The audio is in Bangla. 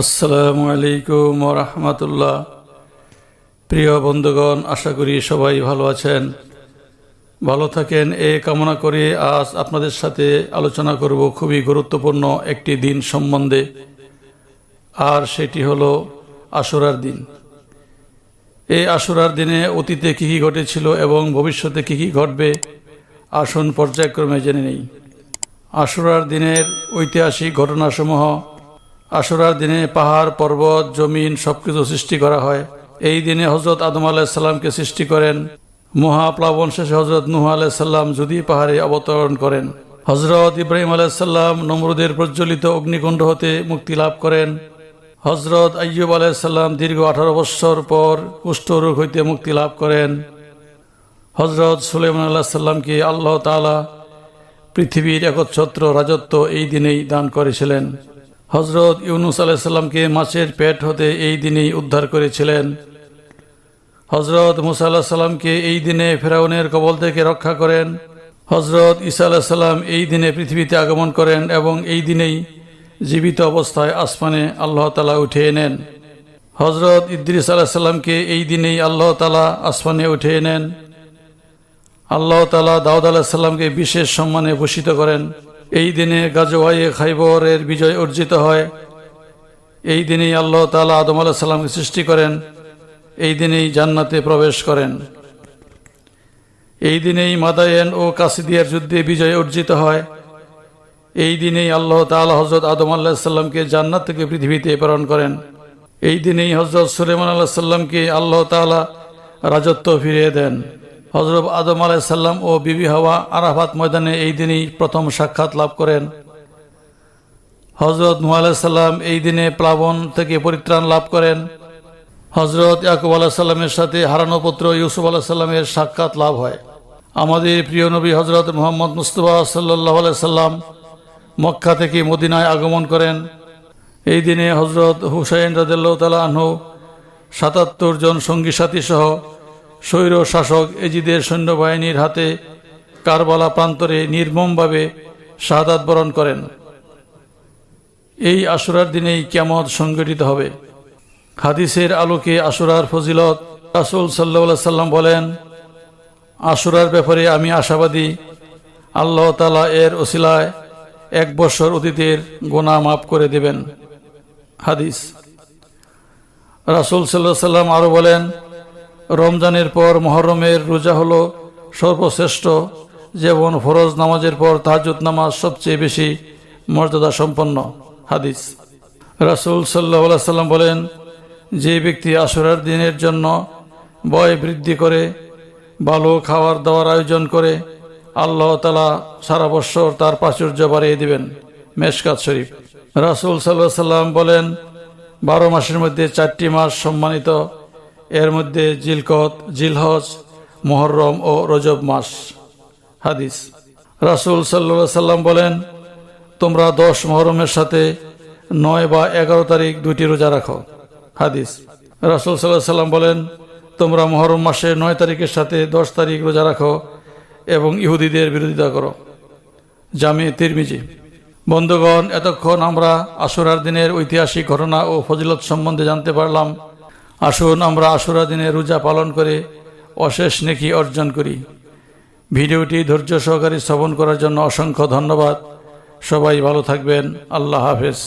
আসসালামু আলাইকুম রহমতুল্লাহ। প্রিয় বন্ধুগণ, আশা করি সবাই ভালো আছেন। ভালো থাকেন, এ কামনা করে আজ আপনাদের সাথে আলোচনা করব খুবই গুরুত্বপূর্ণ একটি দিন সম্বন্ধে, আর সেটি হলো আশুরার দিন। এই আশুরার দিনে অতীতে কী কী ঘটেছিল এবং ভবিষ্যতে কী কী ঘটবে, আসুন পর্যায়ক্রমে জেনে নেই। আশুরার দিনের ঐতিহাসিক ঘটনাসমূহ আশুরার দিনে পাহাড়, পর্বত, জমিন সবকিছু সৃষ্টি করা হয়। এই দিনে হজরত আদম আলাহিসাল্লামকে সৃষ্টি করেন। মহাপ্লাবন শেষে হজরত নুহ আলাইসাল্লাম যদি পাহাড়ে অবতরণ করেন। হজরত ইব্রাহিম আলাইসাল্লাম নমরুদের প্রজ্বলিত অগ্নিকুণ্ড হতে মুক্তি লাভ করেন। হজরত আയ്য়ুব আলাইসাল্লাম দীর্ঘ আঠারো বৎসর পর কুষ্ঠরোগ হইতে মুক্তি লাভ করেন। হজরত সুলেমান আল্লাহ সাল্লামকে আল্লাহ তালা পৃথিবীর একচ্ছত্র রাজত্ব এই দিনেই দান করেছিলেন। হজরত ইউনুস আলাহিসাল্লামকে মাছের পেট হতে এই দিনেই উদ্ধার করেছিলেন। হজরত মুসা আল্লাহ সাল্লামকে এই দিনে ফেরাউনের কবল থেকে রক্ষা করেন। হজরত ঈসা আল্লাহ সাল্লাম এই দিনে পৃথিবীতে আগমন করেন এবং এই দিনেই জীবিত অবস্থায় আসমানে আল্লাহ তালা উঠে নেন হজরত ইদ্রিস আলাহ সাল্লামকে এই দিনেই আল্লাহ তালা আসমানে উঠে নেন আল্লাহ তালা দাউদ আলাহিসাল্লামকে বিশেষ সম্মানে ভূষিত করেন। এই দিনে গাজওয়াইয়ে খাইবরের বিজয় অর্জিত হয়। এই দিনেই আল্লাহ তালা আদম আলাহ সাল্লামকে সৃষ্টি করেন। এই দিনেই জান্নাতে প্রবেশ করেন। এই দিনেই মাদায়েন ও কাসিদিয়ার যুদ্ধে বিজয় অর্জিত হয়। এই দিনেই আল্লাহ তালা হজরত আদম আল্লাহ সাল্লামকে জান্নাত থেকে পৃথিবীতে প্রেরণ করেন। এই দিনেই হজরত সুলেমান আল্লাহ সাল্লামকে আল্লাহ তালা রাজত্ব ফিরিয়ে দেন। হজরত আদম আলাইসাল্লাম ও বিবি হাওয়া আরাফাত ময়দানে এই দিনই প্রথম সাক্ষাৎ লাভ করেন। হজরত নুহ আলাইসাল্লাম এই দিনে প্লাবন থেকে পরিত্রাণ লাভ করেন। হজরত ইয়াকুব আলাহিসাল্লামের সাথে হারানো পুত্র ইউসুফ আলাহিসাল্লামের সাক্ষাৎ লাভ হয়। আমাদের প্রিয় নবী হজরত মোহাম্মদ মুস্তফা সাল্লাহ আলাইসাল্লাম মক্কা থেকে মদিনায় আগমন করেন। এই দিনে হজরত হুসাইন রাজু তালা আনহু সাতাত্তর জন সঙ্গী সাথী সহ স্বৈর শাসক এজিদের সৈন্যবাহিনীর হাতে কারবালা প্রান্তরে নির্মমভাবে শাহাদাত বরণ করেন। এই আশুরার দিনেই কেমত সংগঠিত হবে। হাদিসের আলোকে আশুরার ফজিলত রাসুল সাল্লা সাল্লাম বলেন, আশুরার ব্যাপারে আমি আশাবাদী, আল্লাহ তালা এর ওসিলায় এক বছর অতীতের গোনা মাফ করে দেবেন। হাদিস। রাসুল সাল্লাহ সাল্লাম আরও বলেন রমজানের পর মহরমের রোজা হলো সর্বশ্রেষ্ঠ। যেমন ফরজ নামাজের পর তাহাজুদ নামাজ সবচেয়ে বেশি মর্যাদা সম্পন্ন। হাদিস। রাসুল সাল্লাহ সাল্লাম বলেন, যে ব্যক্তি আশুরার দিনের জন্য বয় বৃদ্ধি করে, ভালো খাওয়ার দাওয়ার আয়োজন করে, আল্লাহ তালা সারা বৎসর তার প্রাচুর্য বাড়িয়ে দিবেন। মেশকাত শরীফ। রাসুল সাল্লাহ সাল্লাম বলেন, বারো মাসের মধ্যে চারটি মাস সম্মানিত এর মধ্যে জিলকত, জিলহজ, মোহরম ও রজব মাস। হাদিস। রাসুল সাল্লা সাল্লাম বলেন, তোমরা দশ মহরমের সাথে নয় বা এগারো তারিখ দুটি রোজা রাখো। হাদিস। রাসুল সাল্লাহ সাল্লাম বলেন, তোমরা মহরম মাসে নয় তারিখের সাথে দশ তারিখ রোজা রাখো এবং ইহুদিদের বিরোধিতা করো। জামে তিরমিজি। বন্ধুগণ, এতক্ষণ আমরা আশুরার দিনের ঐতিহাসিক ঘটনা ও ফজিলত সম্বন্ধে জানতে পারলাম। আসুন আমরা আশুরা দিনে রোজা পালন করে অশেষ নেকি অর্জন করি। ভিডিওটি ধৈর্য সহকারে শ্রবণ করার জন্য অসংখ্য ধন্যবাদ। সবাই ভালো থাকবেন। আল্লাহ হাফেজ।